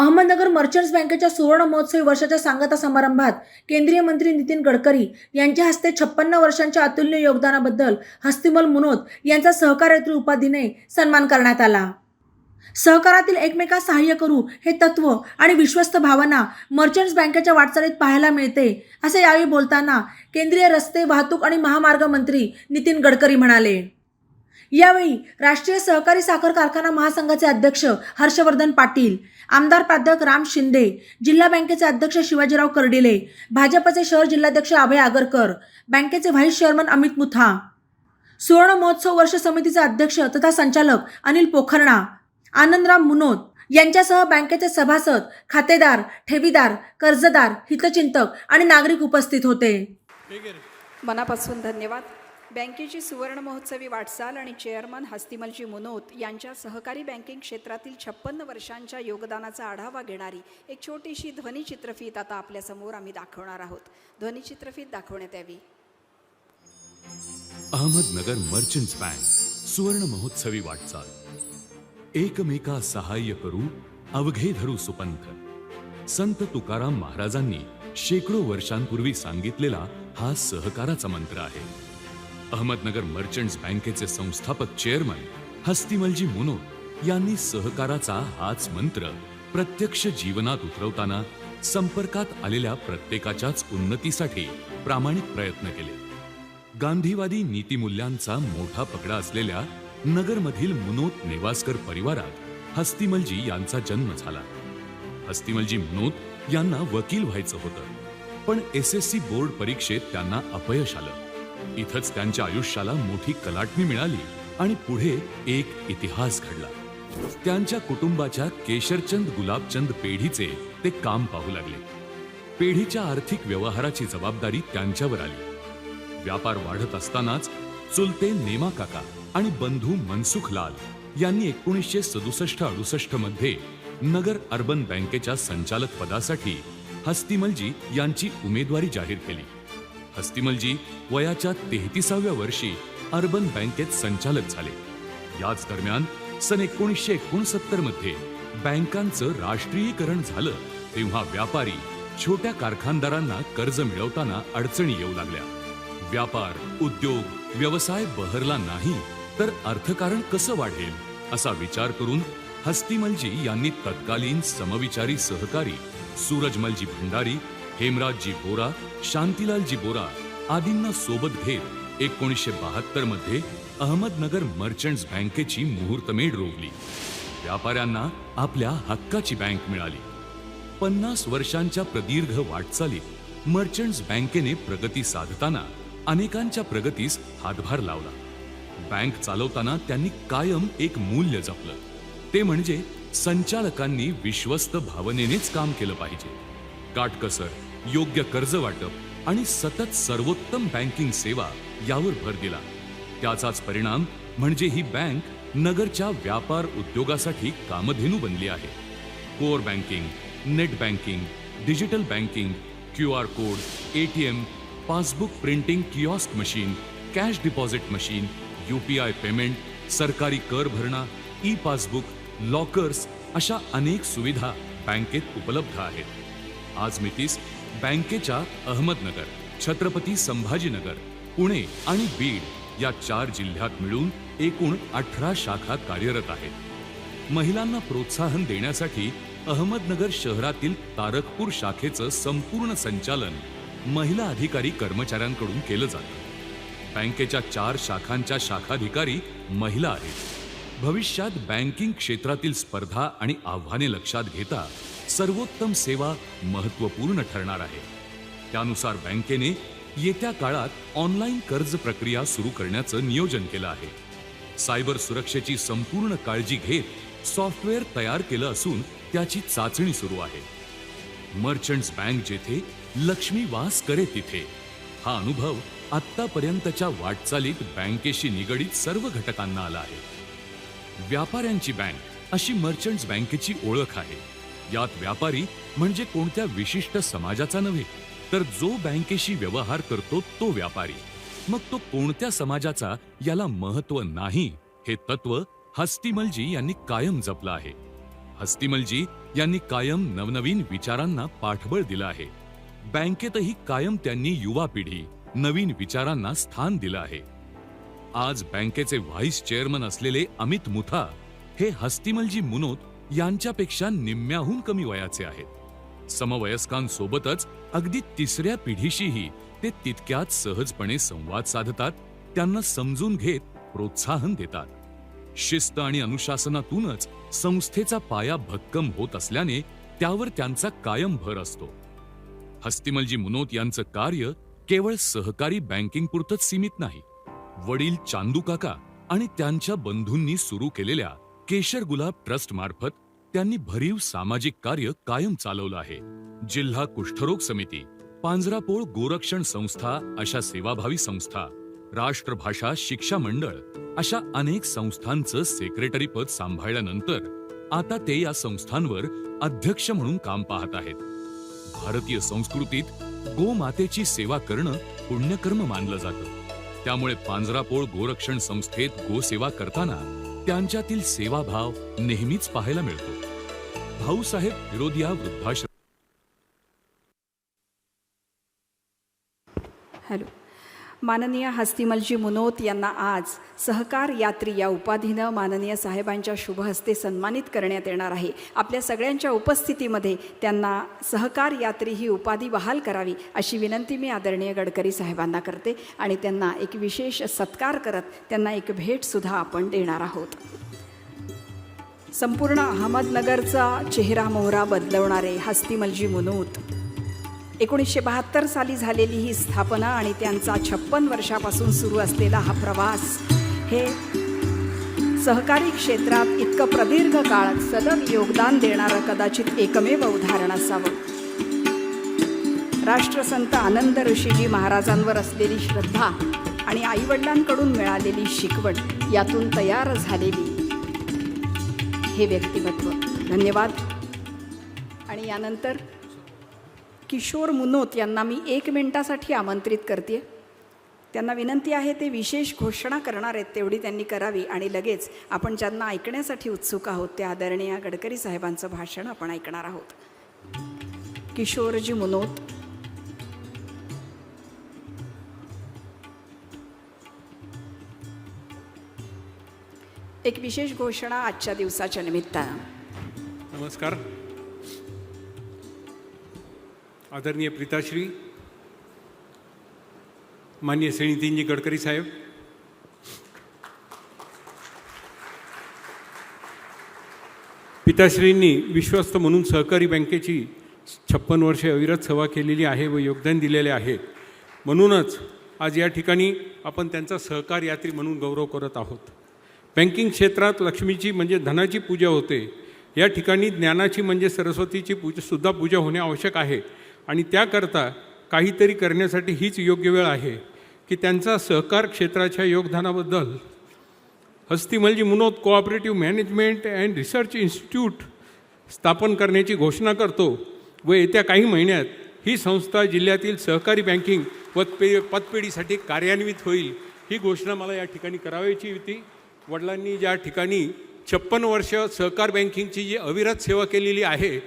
Ahmednagar merchants बँकेच्या सुवर्ण महोत्सवी वर्षाच्या सांगता समारंभात केंद्रीय मंत्री नितीन गडकरी यांच्या हस्ते छप्पन्न वर्षांच्या अतुल्य योगदानाबद्दल हस्तिमल मुनोत यांचा सहकार्यत्री उपाधीने सन्मान करण्यात आला. सहकारातील एकमेकास सहाय्य करू हे तत्व आणि विश्वस्त भावना मर्चंट्स बँकेच्या वाटचालीत पाहायला मिळते असे यावेळी बोलताना केंद्रीय रस्ते वाहतूक आणि महामार्ग मंत्री नितीन गडकरी म्हणाले. यावेळी राष्ट्रीय सहकारी साखर कारखाना महासंघाचे अध्यक्ष हर्षवर्धन पाटील आमदार प्राध्यापक राम शिंदे जिल्हा बँकेचे अध्यक्ष शिवाजीराव कर्डिले भाजपचे शहर जिल्हाध्यक्ष अभय आगरकर बँकेचे व्हाईस चेअरमन अमित मुथा सुवर्ण महोत्सव वर्ष समितीचे अध्यक्ष तथा संचालक अनिल पोखरणा आनंदराम मुनोत यांच्यासह बँकेचे सभासद खातेदार ठेवीदार कर्जदार हितचिंतक आणि नागरिक उपस्थित होते. मनापासून धन्यवाद. बँकेची सुवर्ण महोत्सवी वाटचाल आणि चेअरमन हस्तिमलजी मुनोत यांच्या सहकारी बँकिंग क्षेत्रातील छप्पन्न वर्षांच्या योगदानाचा आढावा घेणारी एक छोटीशी ध्वनिचित्रफीत आता आपल्यासमोर आम्ही दाखवणार आहोत. ध्वनिचित्रफीत दाखवण्यात यावी. अहमदनगर मर्चंट्स बँक सुवर्ण महोत्सवी वाटचाल. एकमेका सहाय्य करू अवघे धरू सुपंथ. संत तुकाराम महाराजांनी शेकडो वर्षांपूर्वी सांगितलेला हा सहकाराचा मंत्र आहे. अहमदनगर मर्चंट्स बँकेचे संस्थापक चेअरमन हस्तिमलजी मुनो यांनी सहकाराचा हाच मंत्र प्रत्यक्ष जीवनात उतरवताना संपर्कात आलेल्या प्रत्येकाच्याच उन्नतीसाठी प्रामाणिक प्रयत्न केले. गांधीवादी नीतिमूल्यांचा मोठा पगडा असलेल्या नगरमधील मुनोत नेवासकर परिवारात हस्तिमलजी यांचा जन्म झाला. हस्तिमलजी मुनोत यांना वकील व्हायचं होतं पण एस एस सी बोर्ड परीक्षेत त्यांना अपयश आलं. इथंच त्यांच्या आयुष्याला मोठी कलाटणी मिळाली आणि पुढे एक इतिहास घडला. त्यांच्या कुटुंबाच्या केशरचंद गुलाबचंद पेढीचे ते काम पाहू लागले. पेढीच्या आर्थिक व्यवहाराची जबाबदारी त्यांच्यावर आली. व्यापार वाढत असतानाच चुलते नेमा काका आणि बंधू मनसुख लाल यांनी एकोणीसशे सदुसष्ट अडुसष्टमध्ये नगर अर्बन बँकेच्या संचालक पदासाठी हस्तिमलजी यांची उमेदवारी जाहीर केली. हस्तिमलजी वयाच्या तेहतीसाव्या वर्षी अर्बन बँकेत संचालक झाले. याच दरम्यान सन एकोणीसशे एकोणसत्तरमध्ये बँकांचं राष्ट्रीयीकरण झालं तेव्हा व्यापारी छोट्या कारखानदारांना कर्ज मिळवताना अडचणी येऊ लागल्या. व्यापार उद्योग व्यवसाय बहरला नाही तर अर्थकारण कसं वाढेल असा विचार करून हस्तिमलजी यांनी तत्कालीन समविचारी सहकारी सूरजमलजी भंडारी हेमराजजी बोरा शांतीलालजी बोरा आदींना सोबत घेत एकोणीसशे बहात्तरमध्ये अहमदनगर मर्चंट्स बँकेची मुहूर्तमेढ रोवली. व्यापाऱ्यांना आपल्या हक्काची बँक मिळाली. पन्नास वर्षांच्या प्रदीर्घ वाटचालीत मर्चंट्स बँकेने प्रगती साधताना अनेकांच्या प्रगतीस हातभार लावला. बँक चालवताना त्यांनी कायम एक मूल्य जपलं. ते म्हणजे संचालकांनी विश्वस्त भावनेनेच काम केलं पाहिजे. काटकसर योग्य कर्ज वाटप आणि सतत सर्वोत्तम बँकिंग सेवा यावर भर दिला. त्याचाच परिणाम म्हणजे ही बँक नगरच्या व्यापार उद्योगासाठी कामधेनू बनली आहे. Core banking net banking digital banking Q R code A T M passbook printing kiosk machine cash deposit machine U P I payment सरकारी कर भरणा ई पासबुक लॉकर्स अशा अनेक सुविधा बँकेत उपलब्ध आहेत. आज मितीस बँकेच्या अहमदनगर छत्रपती संभाजीनगर पुणे आणि बीड या चार जिल्ह्यात मिळून एकूण अठरा शाखा कार्यरत आहेत. महिलांना प्रोत्साहन देण्यासाठी अहमदनगर शहरातील तारकपूर शाखेचं संपूर्ण संचालन महिला अधिकारी कर्मचाऱ्यांकडून केलं जातं. बँकेच्या चार शाखांच्या शाखाधिकारी महिला आहेत. भविष्यात बँकिंग क्षेत्रातील स्पर्धा आणि आव्हाने लक्षात घेता सर्वोत्तम सेवा महत्त्वपूर्ण ठरणार आहे. त्यानुसार बँकेने येत्या काळात ऑनलाईन कर्ज प्रक्रिया सुरू करण्याचं नियोजन केलं आहे. सायबर सुरक्षेची संपूर्ण काळजी घेत सॉफ्टवेअर तयार केलं असून त्याची चाचणी सुरू आहे. मर्चंट्स बँक जेथे लक्ष्मी वास करे तिथे. हा अनुभव आत्तापर्यंतच्या वाटचालीत बँकेशी निगडीत सर्व घटकांना आला आहे. व्यापाऱ्यांची बँक अशी मर्चंट्स बँकेची ओळख आहे. यात व्यापारी म्हणजे कोणत्या विशिष्ट समाजाचा नव्हे तर जो बँकेशी व्यवहार करतो तो व्यापारी. मग तो कोणत्या समाजाचा याला महत्त्व नाही हे तत्व हस्तिमलजी यांनी कायम जपलं आहे. हस्तिमलजी यांनी कायम नवनवीन विचारांना पाठबळ दिलं आहे. बँकेतही कायम त्यांनी युवा पिढी नवीन विचारांना स्थान दिलं आहे. आज बँकेचे व्हाईस चेअरमन असलेले अमित मुथा हे हस्तिमलजी मुनोत यांच्यापेक्षा निम्म्याहून कमी वयाचे आहेत. समवयस्कांसोबतच अगदी तिसऱ्या पिढीशीही ते तितक्याच सहजपणे संवाद साधतात त्यांना समजून घेत प्रोत्साहन देतात. शिस्त आणि अनुशासनातूनच संस्थेचा पाया भक्कम होत असल्याने त्यावर त्यांचा कायम भर असतो. हस्तिमलजी मुनोत यांचं कार्य केवळ सहकारी बँकिंग पुरतच सीमित नाही. वडील चांदू काका आणि त्यांच्या बंधूंनी सुरू केलेल्या केशर गुलाब ट्रस्ट मार्फत त्यांनी भरीव सामाजिक कार्य कायम चालवलं आहे. जिल्हा कुष्ठरोग समिती पांजरापोळ गोरक्षण संस्था अशा सेवाभावी संस्था राष्ट्रभाषा शिक्षा मंडळ अशा अनेक संस्थांचं सेक्रेटरी पद सांभाळल्यानंतर आता ते या संस्थांवर अध्यक्ष म्हणून काम पाहत आहेत. भारतीय संस्कृतीत गोमातेची सेवा करणं पुण्यकर्म मानलं जातं. त्यामुळे पांजरापोळ गोरक्षण संस्थेत गोसेवा करताना त्यांच्यातील सेवाभाव नेहमीच पाहायला मिळतो. भाऊसाहेब विरोधिया वृद्धाश्रम हॅलो. माननीय हस्तिमलजी मुनोत यांना आज सहकार यात्री या उपाधीनं माननीय साहेबांच्या शुभहस्ते सन्मानित करण्यात येणार आहे. आपल्या सगळ्यांच्या उपस्थितीमध्ये त्यांना सहकार यात्री ही उपाधी बहाल करावी अशी विनंती मी आदरणीय गडकरी साहेबांना करते आणि त्यांना एक विशेष सत्कार करत त्यांना एक भेटसुद्धा आपण देणार आहोत. संपूर्ण अहमदनगरचा चेहरा मोहरा बदलवणारे हस्तिमलजी मुनोत एकोणीसशे बहात्तर साली झालेली ही स्थापना आणि त्यांचा छप्पन वर्षापासून सुरू असलेला हा प्रवास हे सहकारी क्षेत्रात इतकं प्रदीर्घ काळ सलग योगदान देणारं कदाचित एकमेव उदाहरण असावं. राष्ट्रसंत आनंद ऋषीजी महाराजांवर असलेली श्रद्धा आणि आईवडिलांकडून मिळालेली शिकवण यातून तयार झालेली हे व्यक्तिमत्व. धन्यवाद. आणि यानंतर किशोर मुनोत यांना मी एक मिनिटासाठी आमंत्रित करते त्यांना विनंती आहे ते विशेष घोषणा करणार आहेत तेवढी त्यांनी करावी. आणि लगेच आपण ज्यांना ऐकण्यासाठी उत्सुक आहोत त्या आदरणीय गडकरी साहेबांचं भाषण आपण ऐकणार आहोत. किशोरजी मुनोत. एक विशेष घोषणा आजच्या दिवसाच्या निमित्तानं. नमस्कार. आदरणीय प्रीताश्री मान्य श्रेणीतीनजी गडकरी साहेब पिताश्रींनी विश्वस्त म्हणून सहकारी बँकेची छप्पन वर्षे अविरत सेवा केलेली आहे व योगदान दिलेले आहे. म्हणूनच आज या ठिकाणी आपण त्यांचा सहकार यात्री म्हणून गौरव करत आहोत. बँकिंग क्षेत्रात लक्ष्मीची म्हणजे धनाची पूजा होते. या ठिकाणी ज्ञानाची म्हणजे सरस्वतीची पूजा सुद्धा पूजा होणे आवश्यक आहे. आणि त्याकरता काहीतरी करण्यासाठी हीच योग्य वेळ आहे की त्यांचा सहकार क्षेत्राच्या योगदानाबद्दल. Hastimalji Munod cooperative management and research institute स्थापन करण्याची घोषणा करतो व येत्या काही महिन्यात ही संस्था जिल्ह्यातील सहकारी बँकिंग पदपे पतपेढीसाठी कार्यान्वित होईल ही घोषणा मला या ठिकाणी करावायची होती. वडिलांनी ज्या ठिकाणी छप्पन वर्ष सहकार बँकिंगची जी अविरत सेवा केलेली आहे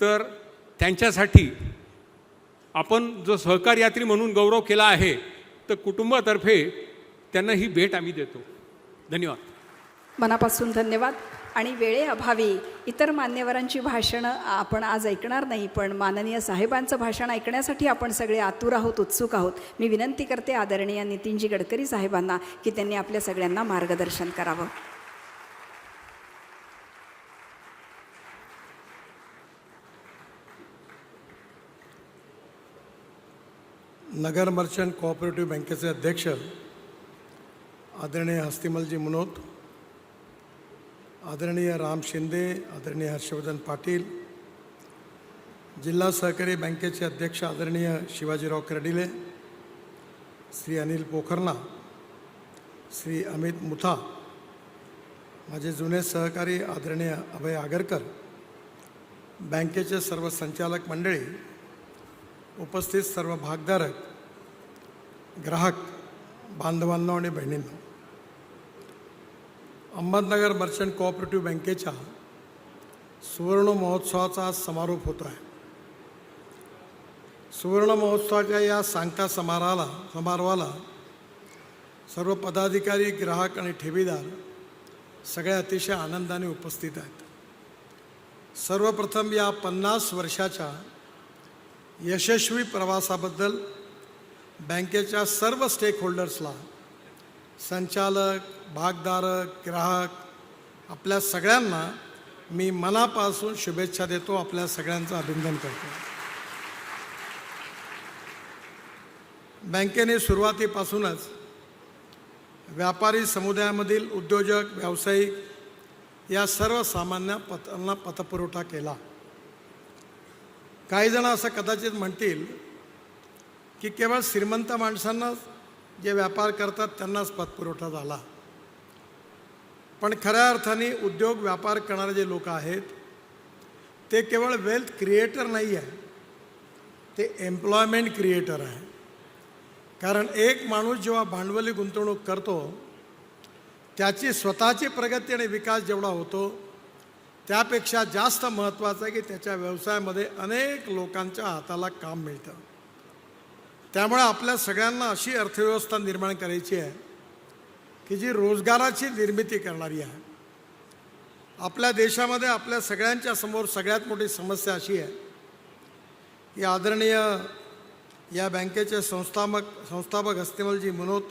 तर त्यांच्यासाठी आपण जो सहकार यात्री म्हणून गौरव केला आहे तर कुटुंबातर्फे त्यांना ही भेट आम्ही देतो. धन्यवाद. मनापासून धन्यवाद. आणि वेळेअभावी इतर मान्यवरांची भाषणं आपण आज ऐकणार नाही पण माननीय साहेबांचं भाषण ऐकण्यासाठी आपण सगळे आतुर आहोत उत्सुक आहोत. मी विनंती करते आदरणीय नितीनजी गडकरी साहेबांना की त्यांनी आपल्या सगळ्यांना मार्गदर्शन करावं. नगर मर्चंट कोऑपरेटिव्ह बँकेचे अध्यक्ष आदरणीय हस्तिमलजी मुनोत आदरणीय राम शिंदे आदरणीय हर्षवर्धन पाटील जिल्हा सहकारी बँकेचे अध्यक्ष आदरणीय शिवाजीराव कर्डिले श्री अनिल पोखरना श्री अमित मुथा माझे जुने सहकारी आदरणीय अभय आगरकर बँकेचे सर्व संचालक मंडळी उपस्थित सर्व भागधारक ग्राहक बांधवांनो आणि बहिणींना अहमदनगर मर्चंट कोऑपरेटिव्ह बँकेच्या सुवर्ण महोत्सवाचा आज समारोप होतो आहे. सुवर्ण महोत्सवाच्या या सांगता समाराला समारोहाला सर्व पदाधिकारी ग्राहक आणि ठेवीदार सगळे अतिशय आनंदाने उपस्थित आहेत. सर्वप्रथम या पन्नास वर्षाच्या यशस्वी प्रवासाबद्दल बँकेच्या सर्व स्टेकहोल्डर्सला संचालक भागधारक ग्राहक आपल्या सगळ्यांना मी मनापासून शुभेच्छा देतो आपल्या सगळ्यांचं अभिनंदन करतो. बँकेने सुरुवातीपासूनच व्यापारी समुदायामधील उद्योजक व्यावसायिक या सर्व सामान्य पतांना पतपुरवठा केला. काही जण असं कदाचित म्हणतील की केवळ श्रीमंत माणसांनाच जे व्यापार करतात त्यांनाच पतपुरवठा झाला. पण खऱ्या अर्थाने उद्योग व्यापार करणारे जे लोक आहेत ते केवळ वेल्थ क्रिएटर नाही आहे ते एम्प्लॉयमेंट क्रिएटर आहे. कारण एक माणूस जेव्हा भांडवली गुंतवणूक करतो त्याची स्वतःची प्रगती आणि विकास जेवढा होतो त्यापेक्षा जास्त महत्त्वाचं आहे की त्याच्या व्यवसायामध्ये अनेक लोकांच्या हाताला काम मिळतं. त्यामुळे आपल्या सगळ्यांना अशी अर्थव्यवस्था निर्माण करायची आहे की जी रोजगाराची निर्मिती करणारी आहे. आपल्या देशामध्ये आपल्या सगळ्यांच्या समोर सगळ्यात मोठी समस्या अशी आहे की आदरणीय या बँकेचे संस्थापक संस्थापक हस्तिमलजी मनोत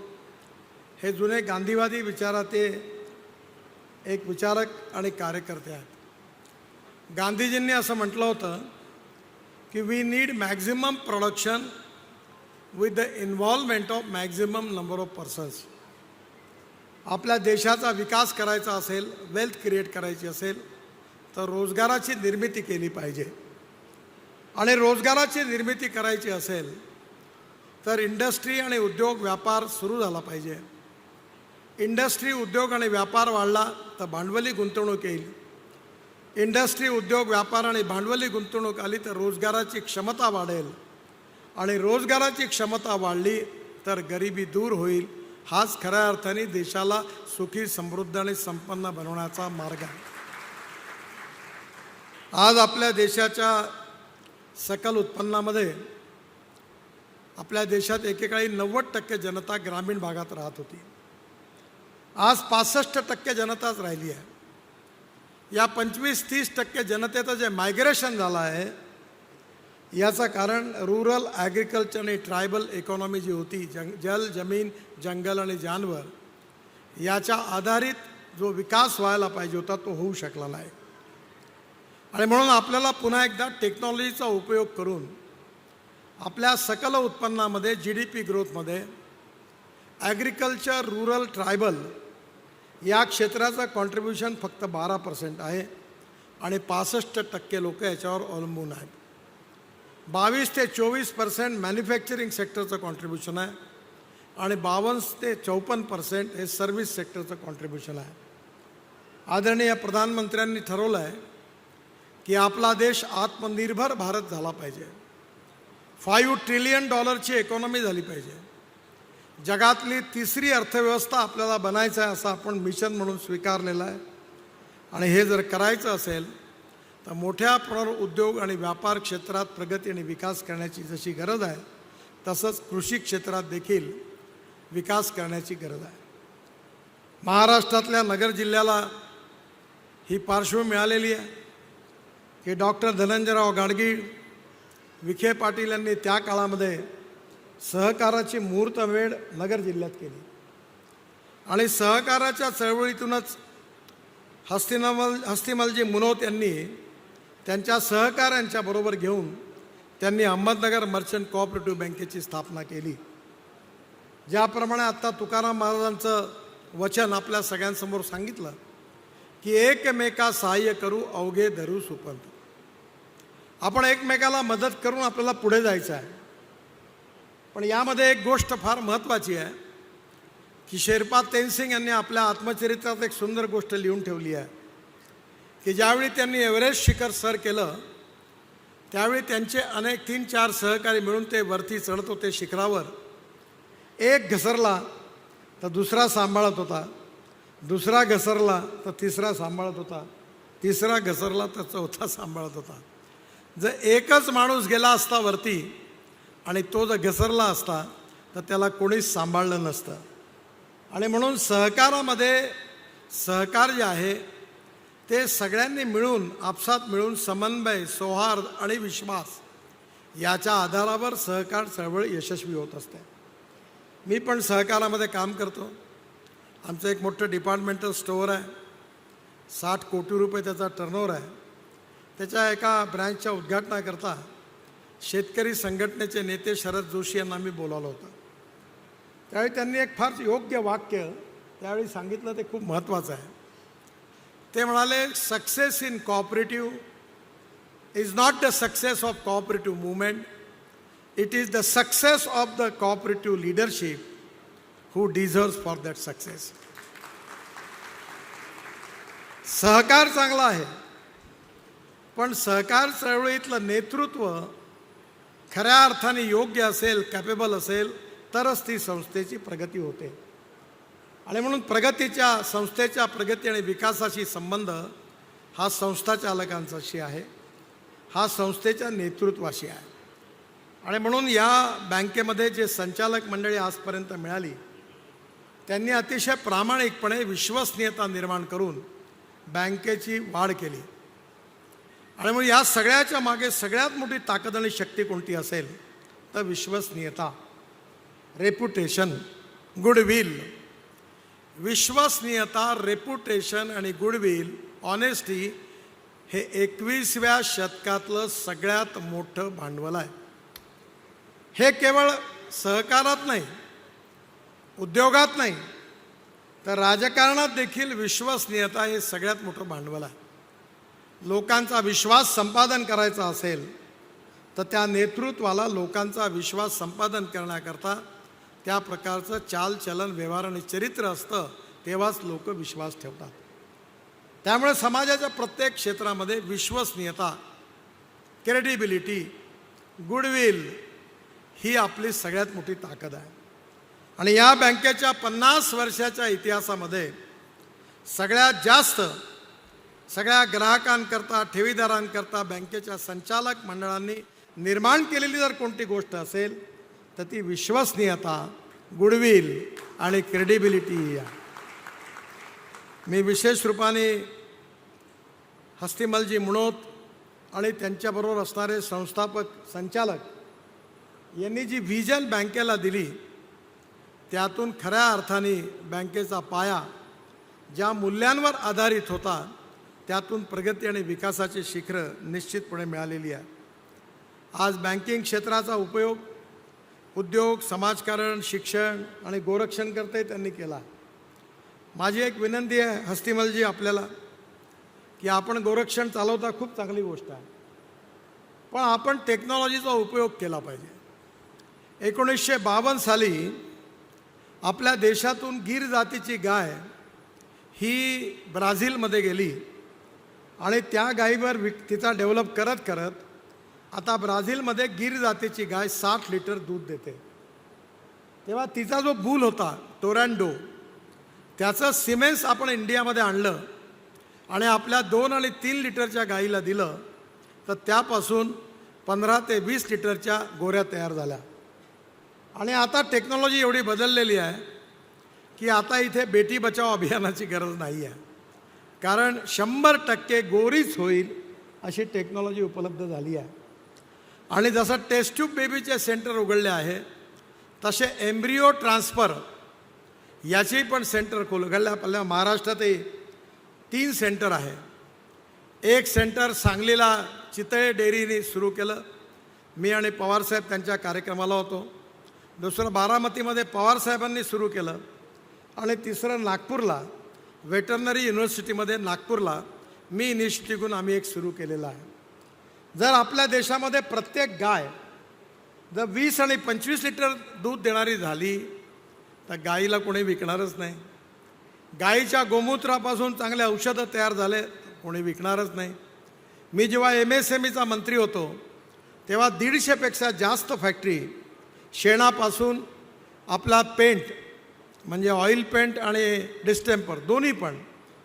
हे जुने गांधीवादी विचाराचे एक विचारक आणि कार्यकर्ते आहेत. गांधीजींनी असं म्हटलं होतं की we need maximum production with the involvement of maximum number of persons आपल्या देशाचा विकास करायचा असेल वेल्थ क्रिएट करायची असेल तर रोजगाराची निर्मिती केली पाहिजे. आणि रोजगाराची निर्मिती करायची असेल तर इंडस्ट्री आणि उद्योग व्यापार सुरू झाला पाहिजे. इंडस्ट्री उद्योग आणि व्यापार वाढला तर भांडवली गुंतवणूक येईल. इंडस्ट्री उद्योग व्यापार आणि भांडवली गुंतवणूक आली तर रोजगाराची क्षमता वाढेल. आणि रोजगाराची क्षमता वाढली तर गरिबी दूर होईल. हाच खऱ्या अर्थाने देशाला सुखी समृद्ध आणि संपन्न बनवण्याचा मार्ग आहे. आज आपल्या देशाच्या सकल उत्पन्नामध्ये आपल्या देशात एकेकाळी नव्वद टक्के जनता ग्रामीण भागात राहत होती. आज पासष्ट टक्के जनताच राहिली आहे. या पंचवीस तीस टक्के जनतेचं जे मायग्रेशन झालं आहे याचं कारण रुरल ॲग्रिकल्चर आणि ट्रायबल इकॉनॉमी जी होती जंग जल जमीन जंगल आणि जानवर याच्या आधारित जो विकास व्हायला पाहिजे होता तो होऊ शकला नाही. आणि म्हणून आपल्याला पुन्हा एकदा टेक्नॉलॉजीचा उपयोग करून आपल्या सकल उत्पन्नामध्ये जी डी पी ग्रोथमध्ये ॲग्रिकल्चर रुरल ट्रायबल या क्षेत्राचं कॉन्ट्रीब्युशन फक्त बारा पर्सेंट आहे आणि पासष्ट टक्के लोक याच्यावर अवलंबून आहेत. बावीस ते चोवीस पर्सेंट मॅन्युफॅक्चरिंग सेक्टरचं कॉन्ट्रीब्युशन आहे. आणि बावन्न ते चौपन्न पर्सेंट हे सर्व्हिस सेक्टरचं कॉन्ट्रीब्युशन आहे. आदरणीय प्रधानमंत्र्यांनी ठरवलं आहे की आपला देश आत्मनिर्भर भारत झाला पाहिजे. फाईव्ह ट्रिलियन डॉलरची इकॉनॉमी झाली पाहिजे. जगातली तिसरी अर्थव्यवस्था आपल्याला बनायचं आहे असं आपण मिशन म्हणून स्वीकारलेलं आहे. आणि हे जर करायचं असेल तर मोठ्या प्रमाणावर उद्योग आणि व्यापार क्षेत्रात प्रगती आणि विकास करण्याची जशी गरज आहे तसंच कृषी क्षेत्रात देखील विकास करण्याची गरज आहे. महाराष्ट्रातल्या नगर जिल्ह्याला ही पार्श्वभूमी मिळालेली आहे की डॉक्टर धनंजयराव गाडगीळ विखे पाटील यांनी त्या काळामध्ये सहकाराची मुहूर्तमेढ नगर जिल्ह्यात केली. आणि सहकाराच्या चळवळीतूनच हस्तिनामल हस्तिमलजी मुनोत यांनी त्यांच्या सहकाऱ्यांच्या बरोबर घेऊन त्यांनी अहमदनगर मर्चंट कोऑपरेटिव्ह बँकेची स्थापना केली. ज्याप्रमाणे आत्ता तुकाराम महाराजांचं वचन आपल्या सगळ्यांसमोर सांगितलं की एकमेका सहाय्य करू अवघे धरू सुपंत. आपण एकमेकाला मदत करून आपल्याला पुढे जायचं आहे. पण यामध्ये एक गोष्ट फार महत्त्वाची आहे की शेरपा तेनसिंग यांनी आपल्या आत्मचरित्रात एक सुंदर गोष्ट लिहून ठेवली आहे. की ज्यावेळी त्यांनी एव्हरेस्ट शिखर सर केलं त्यावेळी त्यांचे अनेक तीन चार सहकारी मिळून ते वरती चढत होते शिखरावर. एक घसरला तर दुसरा सांभाळत होता. दुसरा घसरला तर तिसरा सांभाळत होता. तिसरा घसरला तर चौथा सांभाळत होता. जर एकच माणूस गेला असता वरती आणि तो जर घसरला असता तर त्याला कोणीच सांभाळलं नसतं. आणि म्हणून सहकारामध्ये सहकार जे आहे ते सगळ्यांनी मिळून आपसात मिळून समन्वय सौहार्द आणि विश्वास याच्या आधारावर सहकार चळवळ यशस्वी होत असते. मी पण सहकारामध्ये काम करतो. आमचं एक मोठं डिपार्टमेंटल स्टोअर आहे. साठ कोटी रुपये त्याचा टर्नओव्हर आहे. त्याच्या एका ब्रँचच्या उद्घाटनाकरता शेतकरी संघटनेचे नेते शरद जोशी यांना मी बोलावलं होतं. त्यावेळी त्यांनी एक फार योग्य वाक्य त्यावेळी सांगितलं ते खूप महत्त्वाचं आहे. ते म्हणाले success in cooperative is not the success of cooperative movement it is the success of the cooperative leadership who deserves for that success सहकार चांगला आहे पण सहकार चळवळीतलं नेतृत्व खऱ्या अर्थाने योग्य असेल कॅपेबल असेल तरच ती संस्थेची प्रगती होते. आणि म्हणून प्रगतीच्या संस्थेच्या प्रगती आणि विकासाशी संबंध हा संस्था चालकांचाशी आहे. हा संस्थेच्या नेतृत्वाशी आहे. आणि म्हणून या बँकेमध्ये जे संचालक मंडळी आजपर्यंत मिळाली त्यांनी अतिशय प्रामाणिकपणे विश्वसनीयता निर्माण करून बँकेची वाढ केली. आणि मग या सगळ्याच्या मागे सगळ्यात मोठी ताकद आणि शक्ती कोणती असेल तर विश्वसनीयता रेप्युटेशन गुडविल विश्वसनीयता रेप्युटेशन आणि गुडविल ऑनेस्टी हे एकवीसव्या शतकातलं सगळ्यात मोठं भांडवल आहे. हे केवळ सहकारात नाही उद्योगात नाही तर राजकारणात देखील विश्वसनीयता हे सगळ्यात मोठं भांडवल आहे. लोकांचा विश्वास संपादन करायचा असेल तर त्या नेतृत्वाला लोकांचा विश्वास संपादन करण्याकरता त्या प्रकारचं चालचलन व्यवहार आणि चरित्र असतं तेव्हाच लोक विश्वास ठेवतात. त्यामुळे समाजाच्या प्रत्येक क्षेत्रामध्ये विश्वसनीयता क्रेडिबिलिटी गुडविल ही आपली सगळ्यात मोठी ताकद आहे. आणि या बँकेच्या पन्नास वर्षाच्या इतिहासामध्ये सगळ्यात जास्त सगळ्या ग्राहकांकरता ठेवीदारांकरता बँकेच्या संचालक मंडळांनी निर्माण केलेली जर कोणती गोष्ट असेल तर ती विश्वसनीयता गुडविल आणि क्रेडिबिलिटी या. मी विशेष रूपाने हस्तिमलजी मुणोत आणि त्यांच्याबरोबर असणारे संस्थापक संचालक यांनी जी व्हिजन बँकेला दिली त्यातून खऱ्या अर्थाने बँकेचा पाया ज्या मूल्यांवर आधारित होता त्यातून प्रगती आणि विकासाची शिखरं निश्चितपणे मिळालेली आहे. आज बँकिंग क्षेत्राचा उपयोग उद्योग समाजकारण शिक्षण आणि गोरक्षण करते त्यांनी केला. माझी एक विनंती आहे हस्तिमलजी आपल्याला की आपण गोरक्षण चालवता खूप चांगली गोष्ट आहे. पण आपण टेक्नॉलॉजीचा उपयोग केला पाहिजे. एकोणीसशे बावन्न साली आपल्या देशातून गीर जातीची गाय ही ब्राझीलमध्ये गेली आणि त्या गायीवर विक तिचा डेव्हलप करत करत आता ब्राझीलमध्ये गीर जातीची गाय साठ लिटर दूध देते. तेव्हा तिचा जो बूल होता टोरॅन्डो त्याचं सिमेन्स आपण इंडियामध्ये आणलं आणि आपल्या दोन आणि तीन लिटरच्या गाईला दिलं तर त्यापासून पंधरा ते वीस लिटरच्या गोऱ्या तयार झाल्या. आणि आता टेक्नॉलॉजी एवढी बदललेली आहे की आता इथे बेटी बचाव अभियानाची गरज नाही आहे. कारण शंभर टक्के गोरीच होईल अशी टेक्नॉलॉजी उपलब्ध झाली आहे. आणि जसं टेस्ट ट्यूब बेबीचे सेंटर उघडले आहे तसे एम्ब्रिओ ट्रान्सफर याची पण सेंटर खोल उघडल्या आपल्या महाराष्ट्रातही तीन सेंटर आहे. एक सेंटर सांगलीला चितळे डेअरीने सुरू केलं. मी आणि पवारसाहेब त्यांच्या कार्यक्रमाला होतो. दुसरं बारामतीमध्ये पवारसाहेबांनी सुरू केलं. आणि तिसरं नागपूरला वेटरनरी युनिव्हर्सिटीमध्ये नागपूरला मी इनिशिएटिव्ह आम्ही एक सुरू केलेला आहे. जर आपल्या देशामध्ये प्रत्येक गाय जर वीस आणि पंचवीस लिटर दूध देणारी झाली तर गाईला कोणी विकणारच नाही. गाईच्या गोमूत्रापासून चांगले औषधं तयार झाले कोणी विकणारच नाही. मी जेव्हा एम एस एम ईचा मंत्री होतो तेव्हा दीडशेपेक्षा जास्त फॅक्टरी शेणापासून आपला पेंट म्हणजे ऑइल पेंट आणि डिस्टेम्पर दोन्ही पण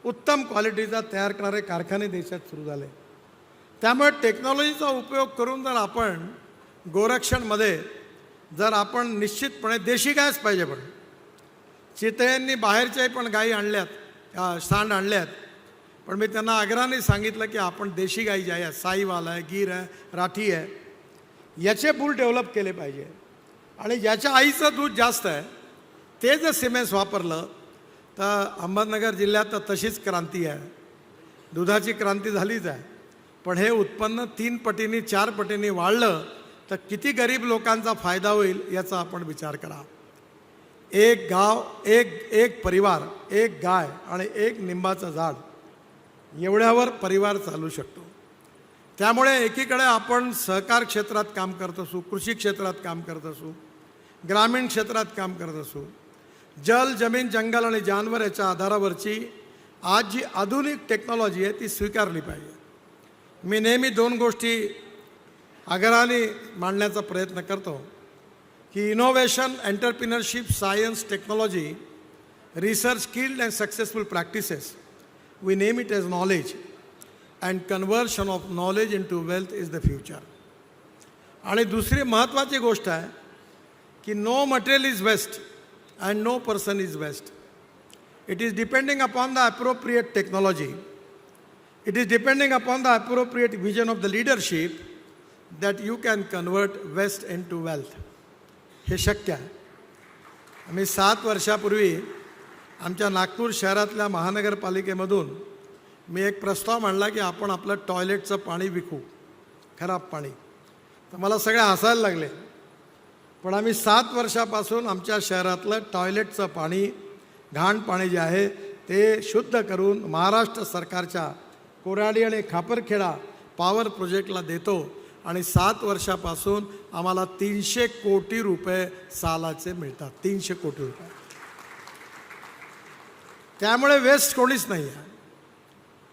उत्तम क्वालिटीचा तयार करणारे कारखाने देशात सुरू झाले. त्यामुळे टेक्नॉलॉजीचा उपयोग करून जर आपण गोरक्षणमध्ये जर आपण निश्चितपणे देशी गायच पाहिजे पण. चितळ्यांनी बाहेरच्याही पण गायी आणल्यात सांड आणल्यात. पण मी त्यांना आग्रहाने सांगितलं की आपण देशी गाई ज्या आहे साईवाल आहे गीर आहे राठी आहे याचे पूल डेव्हलप केले पाहिजे. आणि ज्याच्या आईचं दूध जास्त आहे ते जर सिमेंट्स वापरलं तर अहमदनगर जिल्ह्यात तर तशीच क्रांती आहे. दुधाची क्रांती झालीच आहे. पण हे उत्पन्न तीन पटीने चार पटीने वाढलं तर किती गरीब लोकांचा फायदा होईल याचा आपण विचार करा. एक गाव एक एक परिवार एक गाय आणि एक निंबाचं झाड एवढ्यावर परिवार चालू शकतो. त्यामुळे एकीकडे आपण सहकार क्षेत्रात काम करत असू कृषी क्षेत्रात काम करत असू ग्रामीण क्षेत्रात काम करत असू जल जमीन जंगल आणि जानवर याच्या आधारावरची आज जी आधुनिक टेक्नॉलॉजी आहे ती स्वीकारली पाहिजे. मी नेहमी दोन गोष्टी आग्रहाने मांडण्याचा प्रयत्न करतो की innovation entrepreneurship science technology research skilled and successful practices we name it as knowledge and conversion of knowledge into wealth is the future आणि दुसरी महत्त्वाची गोष्ट आहे की no material is waste and no person is waste it is depending upon the appropriate technology it is depending upon the appropriate vision of the leadership that you can convert waste into wealth हे शक्य आहे. आम्ही सात वर्षापूर्वी आमच्या नागपूर शहरातल्या महानगरपालिकेमधून मी एक प्रस्ताव मांडला की आपण आपलं टॉयलेटचं पाणी विकू खराब पाणी. तर मला सगळे हसायला लागले. पण आम्ही सात वर्षापासून आमच्या शहरातलं टॉयलेटचं पाणी घाण पाणी जे आहे ते शुद्ध करून महाराष्ट्र सरकारच्या कोराडी आणि खापरखेडा पॉवर प्रोजेक्टला देतो. आणि सात वर्षापासून आम्हाला तीनशे कोटी रुपये सालाचे मिळतात. तीनशे कोटी रुपये. त्यामुळे वेस्ट कोणीच नाही आहे.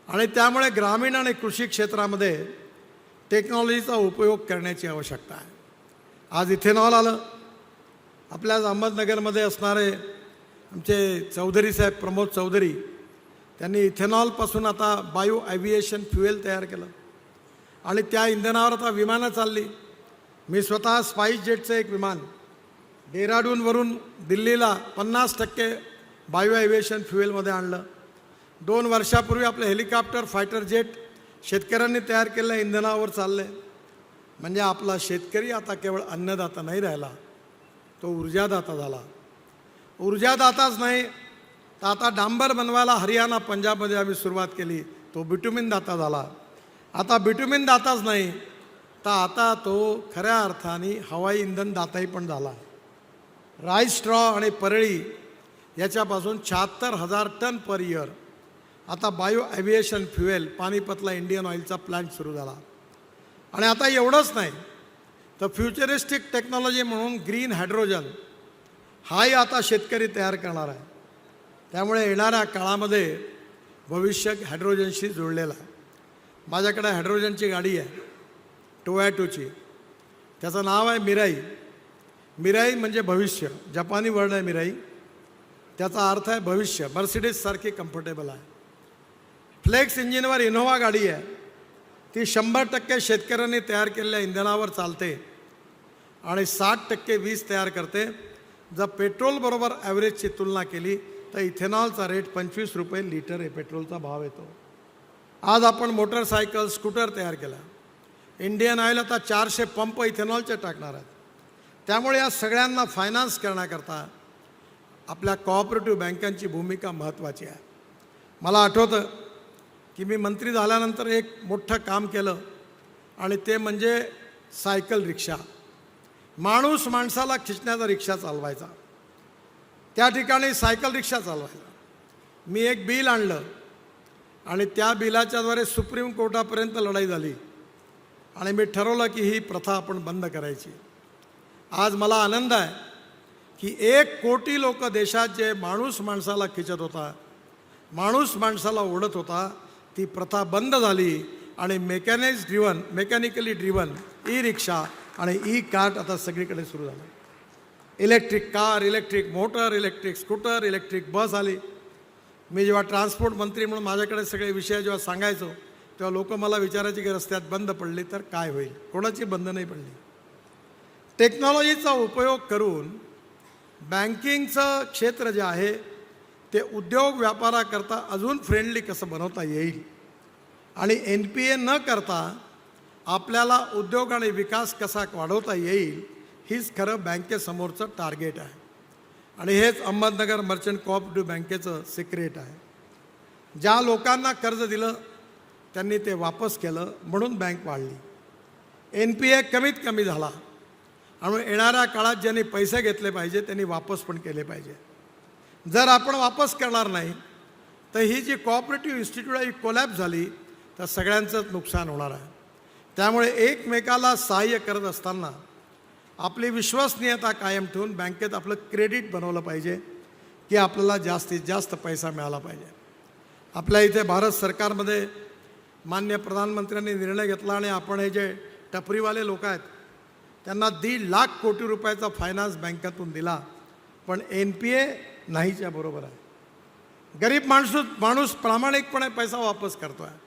आणि त्यामुळे ग्रामीण आणि कृषी क्षेत्रामध्ये टेक्नॉलॉजीचा उपयोग करण्याची आवश्यकता आहे. आज इथेनॉल आलं. आपल्याच अहमदनगरमध्ये असणारे आमचे चौधरी साहेब प्रमोद चौधरी त्यांनी इथेनॉलपासून आता बायो ॲव्हिएशन फ्युएल तयार केलं. आणि त्या इंधनावर आता विमानं चालली. मी स्वतः स्पाईस जेटचं एक विमान. डेहराडूनवरून दिल्लीला पन्नास टक्के बायो ॲव्हिएशन फ्युएलमध्ये आणलं. दोन वर्षापूर्वी आपलं हेलिकॉप्टर फायटर जेट शेतकऱ्यांनी तयार केलेल्या इंधनावर चाललं आहे म्हणजे आपला शेतकरी आता केवळ अन्नदाता नाही राहिला तो ऊर्जादाता झाला. ऊर्जादाताच नाही तर आता डांबर बनवायला हरियाणा पंजाबमध्ये आम्ही सुरुवात केली. तो बिटुमिन दाता झाला. आता बिटुमिन दाताच नाही तर आता तो खऱ्या अर्थाने हवाई इंधन दाताही पण झाला. राईस स्ट्रॉ आणि परळी याच्यापासून शहात्तर हजार टन पर इयर. आता बायो ॲव्हिएशन फ्युएल पानिपतला इंडियन ऑइलचा प्लॅन्ट सुरू झाला. आणि आता एवढंच नाही तर फ्युचरिस्टिक टेक्नॉलॉजी म्हणून ग्रीन हायड्रोजन हाही आता शेतकरी तयार करणार आहे. त्यामुळे येणाऱ्या काळामध्ये भविष्य हायड्रोजनशी जुळलेला आहे. माझ्याकडे हायड्रोजनची गाडी आहे टोयॅटोची. त्याचं नाव आहे मिराई. मिराई म्हणजे भविष्य. जपानी वर्ड आहे मिराई. त्याचा अर्थ आहे भविष्य. मर्सिडीजसारखी कम्फर्टेबल आहे. फ्लेक्स इंजिनवर इनोव्हा गाडी आहे. ती शंभर टक्के शेतकऱ्यांनी तयार केलेल्या इंधनावर चालते आणि साठ टक्के वीज तयार करते. जर पेट्रोलबरोबर ॲव्हरेजची तुलना केली तर इथेनॉलचा रेट पंचवीस रुपये लिटर आहे पेट्रोलचा भाव येतो. आज आपण मोटरसायकल स्कूटर तयार केला. इंडियन ऑइल आता चारशे पंप इथेनॉलचे टाकणार आहेत. त्यामुळे या सगळ्यांना फायनान्स करण्याकरता आपल्या कॉपरेटिव्ह बँकांची भूमिका महत्त्वाची आहे. मला आठवतं की मी मंत्री झाल्यानंतर एक मोठं काम केलं आणि ते म्हणजे सायकल रिक्षा. माणूस माणसाला खिचण्याचा रिक्षा चालवायचा. त्या ठिकाणी सायकल रिक्षा चालवायला मी एक बिल आणलं आणि त्या बिलाच्याद्वारे सुप्रीम कोर्टापर्यंत लढाई झाली. आणि मी ठरवलं की ही प्रथा आपण बंद करायची. आज मला आनंद आहे की एक कोटी लोक देशात जे माणूस माणसाला खिचत होता माणूस माणसाला ओढत होता ती प्रथा बंद झाली आणि mechanics driven mechanically driven E rickshaw आणि ई कार्ट आता सगळीकडे सुरू झालं. Electric car electric motor electric scooter electric bus आली. मी जेव्हा ट्रान्सपोर्ट मंत्री म्हणून माझ्याकडे सगळे विषय जेव्हा सांगायचो तेव्हा लोक मला विचारायची की रस्त्यात बंद पडली तर काय होईल? कोणाची बंद नाही पडली? टेक्नॉलॉजीचा उपयोग करून बँकिंगचं क्षेत्र जे आहे ते उद्योग व्यापाराकरता अजून फ्रेंडली कसं बनवता येईल? आणि एन पी ए न करता आपल्याला उद्योग आणि विकास कसा वाढवता येईल? हीच खरं बँकेसमोरचं टार्गेट आहे. आणि हेच अहमदनगर मर्चंट कोऑपरेटिव्ह बँकेचं सिक्रेट आहे. ज्या लोकांना कर्ज दिलं त्यांनी ते वापस केलं म्हणून बँक वाढली. एन पी ए कमीत कमी झाला. आणि येणाऱ्या काळात ज्यांनी पैसे घेतले पाहिजे त्यांनी वापस पण केले पाहिजे. जर आपण वापस करणार नाही तर ही जी कॉपरेटिव्ह इन्स्टिट्यूट आहे ही कोलॅप झाली तर सगळ्यांचंच नुकसान होणार आहे. त्यामुळे एकमेकाला सहाय्य करत असताना आपली विश्वसनीयता कायम ठेवून बँकेत आपलं क्रेडिट बनवलं पाहिजे की आपल्याला जास्तीत जास्त पैसा मिळाला पाहिजे. आपल्या इथे भारत सरकारमध्ये मान्य प्रधानमंत्र्यांनी निर्णय घेतला आणि आपण हे जे टपरीवाले लोक आहेत त्यांना दीड लाख कोटी रुपयाचा फायनान्स बँकेतून दिला. पण एन पी ए नाहीच्या बरोबर आहे. गरीब माणूस माणूस प्रामाणिकपणे पैसा वापस करतो आहे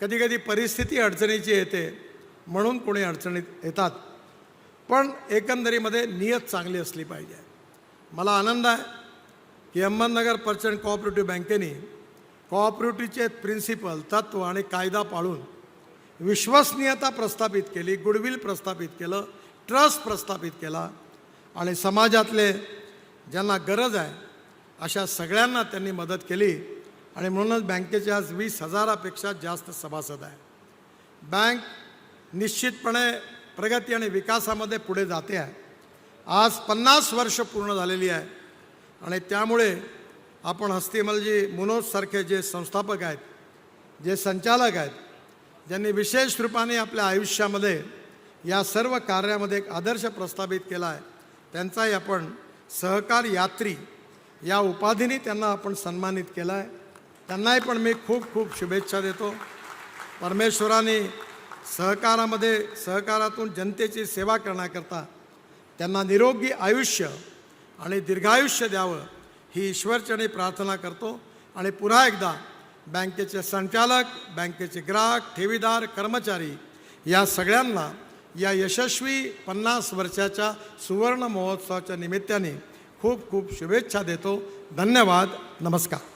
कधी कधी परिस्थिती अडचणीची येते म्हणून कोणी अडचणीत येतात. पण एकंदरीमध्ये नियत चांगली असली पाहिजे. मला आनंद आहे की अहमदनगर पर्चंट कोऑपरेटिव्ह बँकेने कोऑपरेटिव्हचे प्रिन्सिपल तत्व आणि कायदा पाळून विश्वसनीयता प्रस्थापित केली गुडविल प्रस्थापित केलं ट्रस्ट प्रस्थापित केला आणि समाजातले ज्यांना गरज आहे अशा सगळ्यांना त्यांनी मदत केली आणि म्हणूनच बँकेचे आज वीस हजारापेक्षा जास्त सभासद आहे बँक निश्चितपणे प्रगती आणि विकासामध्ये पुढे जाते आहे. आज पन्नास वर्ष पूर्ण झालेली आहे. आणि त्यामुळे आपण हस्तिमलजी मुनोजसारखे जे संस्थापक आहेत जे संचालक आहेत ज्यांनी विशेष रूपाने आपल्या आयुष्यामध्ये या सर्व कार्यामध्ये एक आदर्श प्रस्थापित केला आहे त्यांचाही आपण सहकार यात्री या उपाधीने त्यांना आपण सन्मानित केला आहे. त्यांनाही पण मी खूप खूप शुभेच्छा देतो. परमेश्वराने सहकारामध्ये सहकारातून जनतेची सेवा करण्याकरता त्यांना निरोगी आयुष्य आणि दीर्घायुष्य द्यावं ही ईश्वरचणी प्रार्थना करतो. आणि पुन्हा एकदा बँकेचे संचालक बँकेचे ग्राहक ठेवीदार कर्मचारी या सगळ्यांना या यशस्वी पन्नास वर्षाच्या सुवर्ण महोत्सवाच्या निमित्ताने खूप खूप शुभेच्छा देतो. धन्यवाद. नमस्कार.